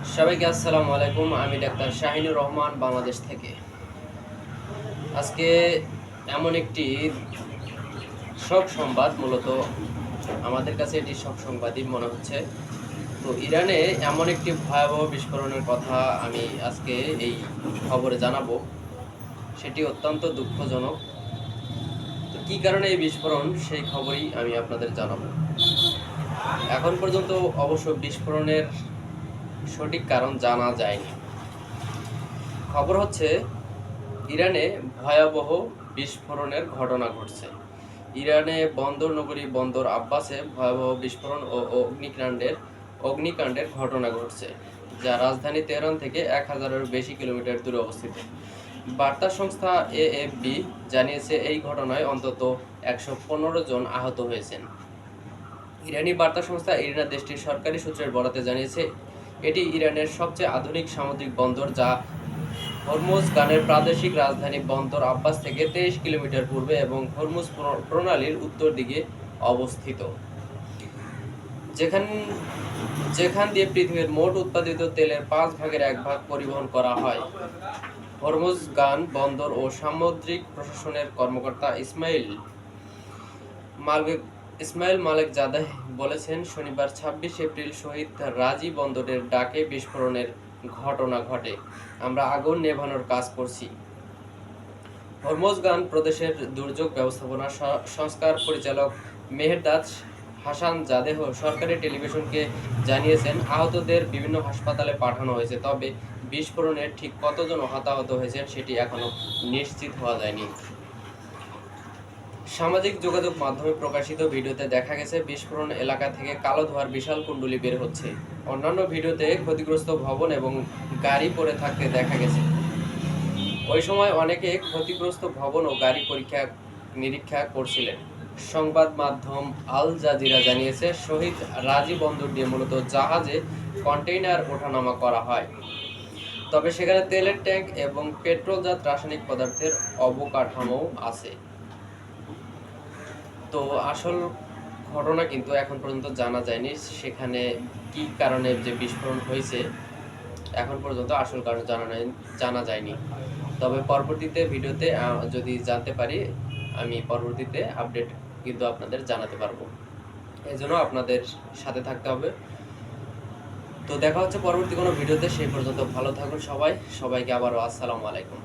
সবাইকে আসসালামু আলাইকুম, আমি ডাক্তার শাহিনুর রহমান বাংলাদেশ থেকে। আজকে এমন একটি শোক সংবাদ, মূলত আমাদের কাছে এটি শোক সংবাদই মনে হচ্ছে। তো ইরানে এমন একটি ভয়াবহ বিস্ফোরণের কথা আমি আজকে এই খবরে জানাব। সেটি অত্যন্ত দুঃখজনক। তো কী কারণে এই বিস্ফোরণ, সেই খবরই আমি আপনাদের জানাব। এখন পর্যন্ত অবশ্য বিস্ফোরণের সঠিক কারণ জানা যায়নি। খবর হচ্ছে, ইরানে ভয়াবহ বিস্ফোরণের ঘটনা ঘটছে। ইরানে বন্দর নগরী বন্দর আব্বাসে ভয়াবহ বিস্ফোরণ ও অগ্নিকাণ্ডের অগ্নিকাণ্ডের ঘটনা ঘটছে, যা রাজধানী তেহরান থেকে এক হাজারের বেশি কিলোমিটার দূরে অবস্থিত। বার্তা সংস্থা এএফবি জানিয়েছে, এই ঘটনায় অন্তত একশো পনেরো জন আহত হয়েছেন। ইরানি বার্তা সংস্থা ইরানা দেশটির সরকারি সূত্রের বরাতে জানিয়েছে এটি ইরানের সবচেয়ে আধুনিক সামুদ্রিক বন্দর যা হরমুজ গানের প্রাদেশিক রাজধানী বন্দর আব্বাস থেকে তেইশ কিলোমিটার পূর্বে এবং হরমুজ প্র- প্রণালীর উত্তর দিকে অবস্থিত। যেখান যেখান দিয়ে পৃথিবীর মোট উৎপাদিত তেলের পাঁচ ভাগের এক ভাগ পরিবহন করা হয়। হরমুজ গান বন্দর ও সামুদ্রিক প্রশাসনের কর্মকর্তা ইসমাইল মালবেক ইসমাইল মালেক জাদাহ বলেছেন, শনিবার ছাব্বিশ এপ্রিল শহীদ রাজি বন্দরের ডাকে বিস্ফোরণের ঘটনা ঘটে। আমরা আগুন নেভানোর কাজ করছি। হরমোজগান প্রদেশের দুর্যোগ ব্যবস্থাপনা সংস্কার পরিচালক মেহেরদাদ হাসান জাদেহ সরকারি টেলিভিশনকে জানিয়েছেন, আহতদের বিভিন্ন হাসপাতালে পাঠানো হয়েছে, তবে বিস্ফোরণের ঠিক কতজন হতাহত হয়েছেন সেটি এখনও নিশ্চিত হওয়া যায়নি। সামাজিক যোগাযোগ মাধ্যমে প্রকাশিত ভিডিওতে দেখা গেছে, বিস্ফোরণ এলাকা থেকে কালো ধোয়ার বিশাল কুণ্ডলী বের হচ্ছে। অন্যান্য ভিডিওতে ক্ষতিগ্রস্ত ভবন এবং গাড়ি পড়ে থাকতে দেখা গেছে। ওই সময় অনেকে ক্ষতিগ্রস্ত ভবন ও গাড়ি পরীক্ষা, নিরীক্ষা করছিলেন। সংবাদ মাধ্যম আল জাজিরা জানিয়েছে, শহীদ রাজি বন্দর দিয়ে মূলত জাহাজে কন্টেইনার ওঠানামা করা হয়। তবে সেখানে তেলের ট্যাঙ্ক এবং পেট্রোলজাত রাসায়নিক পদার্থের অবকাঠামো আছে। তো আসল ঘটনা কিন্তু এখন পর্যন্ত জানা যায়নি। সেখানে কি কারণে যে বিস্ফোরণ হয়েছে, এখন পর্যন্ত আসল কারণ জানা জানা যায়নি। তবে পরবর্তীতে ভিডিওতে যদি জানতে পারি, আমি পরবর্তীতে আপডেট কিন্তু আপনাদের জানাতে পারব। এই জন্য আপনাদের সাথে থাকতে হবে। তো দেখা হচ্ছে পরবর্তী কোনো ভিডিওতে, সেই পর্যন্ত ভালো থাকুন সবাই। সবাইকে আবারও আসসালামু আলাইকুম।